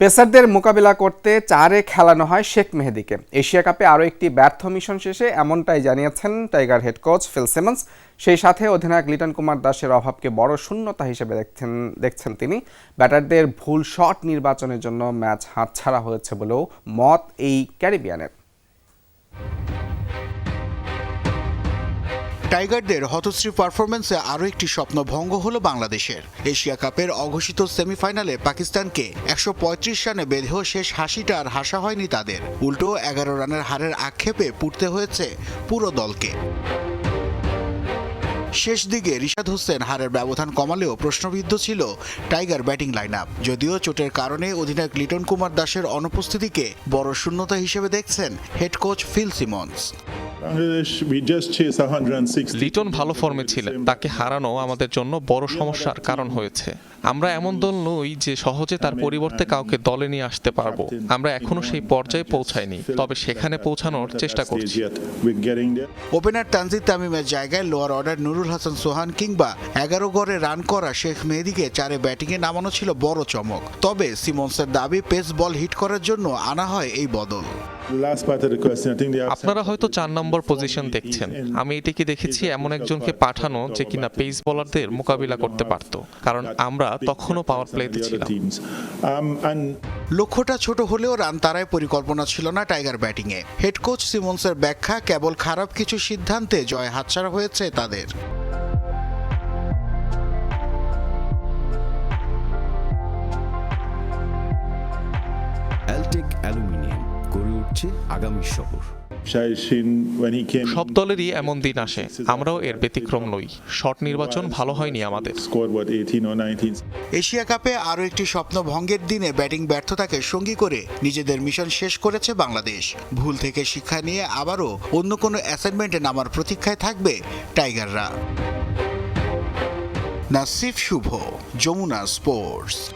পেসারদের মোকাবিলা করতে চারে খেলানো হয় শেখ মেহেদিকে। এশিয়া কাপে আরও একটি ব্যর্থ মিশন শেষে এমনটাই জানিয়েছেন tiger head coach Phil Simmons. সেই সাথে অধিনায়ক লিটন কুমার দাসের অভাবকে বড় শূন্যতা হিসেবে দেখছেন দেখছেন তিনি। ব্যাটারদের ভুল শট নির্বাচনের জন্য ম্যাচ হাতছাড়া হয়েছে বলেও মত এই ক্যারিবিয়ানের। টাইগারদের হতশ্রী পারফরমেন্সে আরও একটি স্বপ্ন ভঙ্গ হলো বাংলাদেশের। এশিয়া কাপের অঘোষিত সেমিফাইনালে পাকিস্তানকে একশো পঁয়ত্রিশ রানে বেঁধেও শেষ হাসিটা আর হাসা হয়নি তাদের। উল্টো এগারো রানের হারের আক্ষেপে পুড়তে হয়েছে পুরো দলকে। শেষ দিকে রিশাদ হোসেন হারের ব্যবধান কমালেও প্রশ্নবিদ্ধ ছিল টাইগার ব্যাটিং লাইন আপ যদিও চোটের কারণে অধিনায়ক লিটন কুমার দাসের অনুপস্থিতিকে বড় শূন্যতা হিসেবে দেখছেন head coach Phil Simmons. Bangladesh, we just chased 160. Liton ভালো ফর্মে ছিলেন। তাকে হারানো আমাদের জন্য বড় সমস্যার কারণ হয়েছে। আমরা এমন দল নই যে সহজে তার পরিবর্তে কাউকে দলে নিয়ে আসতে পারব। আমরা এখনও সেই পর্যায়ে পৌঁছাইনি তবে সেখানে পৌঁছানোর চেষ্টা করছি. ওপেনার তানজিদ তামিমের জায়গায় লোয়ার অর্ডার নুরুল হাসান সোহান কিংবা এগারো গড়ে রান করা শেখ মেহেদিকে চারে ব্যাটিংয়ে নামানো ছিল বড় চমক। তবে সিমন্সের দাবি পেস বল হিট করার জন্য আনা হয় এই বদল। আপনারা হয়তো চার নম্বর পজিশন দেখছেন। আমি এটিকে দেখেছি এমন একজনকে পাঠানো যে কিনা পেস বোলারদের মোকাবিলা করতে পারত কারণ আমরা তখনও পাওয়ার প্লেতে ছিলাম. Um, লক্ষ্যটা ছোট হলেও রান তারায় পরিকল্পনা ছিল না টাইগার ব্যাটিংয়ে হেড কোচ সিমন্সের ব্যাখ্যা কেবল খারাপ কিছু সিদ্ধান্তে জয় হাতছাড়া হয়েছে তাদের। অ্যালটেক অ্যালুমিনিয়াম গড়ে উঠছে আগামী শহর সব দলেরই এমন দিন আসে আমরাও এর ব্যতিক্রম নই। শট নির্বাচন ভালো হয়নি আমাদের। Scored what 18 or 19. এশিয়া কাপে আরও একটি স্বপ্ন ভঙ্গের দিনে ব্যাটিং ব্যর্থতাকে সঙ্গী করে নিজেদের মিশন শেষ করেছে বাংলাদেশ। ভুল থেকে শিক্ষা নিয়ে আবারও অন্য কোনো অ্যাসাইনমেন্টে নামার প্রতীক্ষায় থাকবে টাইগাররা। নাসিফ শুভ যমুনা স্পোর্টস।